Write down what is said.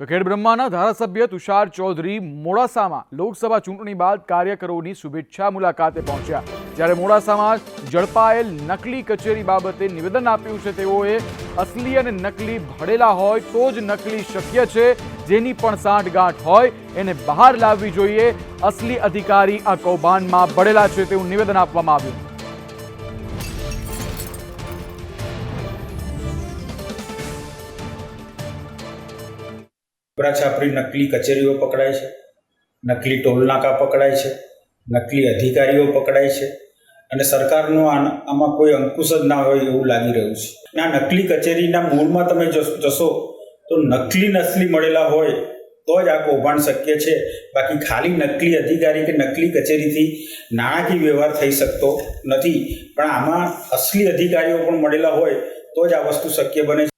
તો ખેડબ્રહ્માના ધારાસભ્ય તુષાર ચૌધરી મોડાસામાં લોકસભા ચૂંટણી બાદ કાર્યકરોની શુભેચ્છા મુલાકાતે પહોંચ્યા. જ્યારે મોડાસામાં ઝડપાયેલ નકલી કચેરી બાબતે નિવેદન આપ્યું છે, તેઓએ અસલી અને નકલી ભળેલા હોય તો જ નકલી શક્ય છે, જેની પણ સાંઠગાંઠ હોય એને બહાર લાવવી જોઈએ. અસલી અધિકારી આ કૌભાંડમાં ભળેલા છે, તેવું નિવેદન આપવામાં આવ્યું. છાપરી નકલી કચેરીઓ પકડાય છે, નકલી ટોલનાકા પકડાય છે, નકલી અધિકારીઓ પકડાય છે અને સરકારનો આમાં કોઈ અંકુશ જ ના હોય એવું લાગી રહ્યું છે. અને આ નકલી કચેરીના મૂળમાં તમે જશો તો નકલી નસલી મળેલા હોય તો જ આ કૌભાંડ શક્ય છે. બાકી ખાલી નકલી અધિકારી કે નકલી કચેરીથી નાણાકીય વ્યવહાર થઈ શકતો નથી. પણ આમાં અસલી અધિકારીઓ પણ મળેલા હોય તો જ આ વસ્તુ શક્ય બને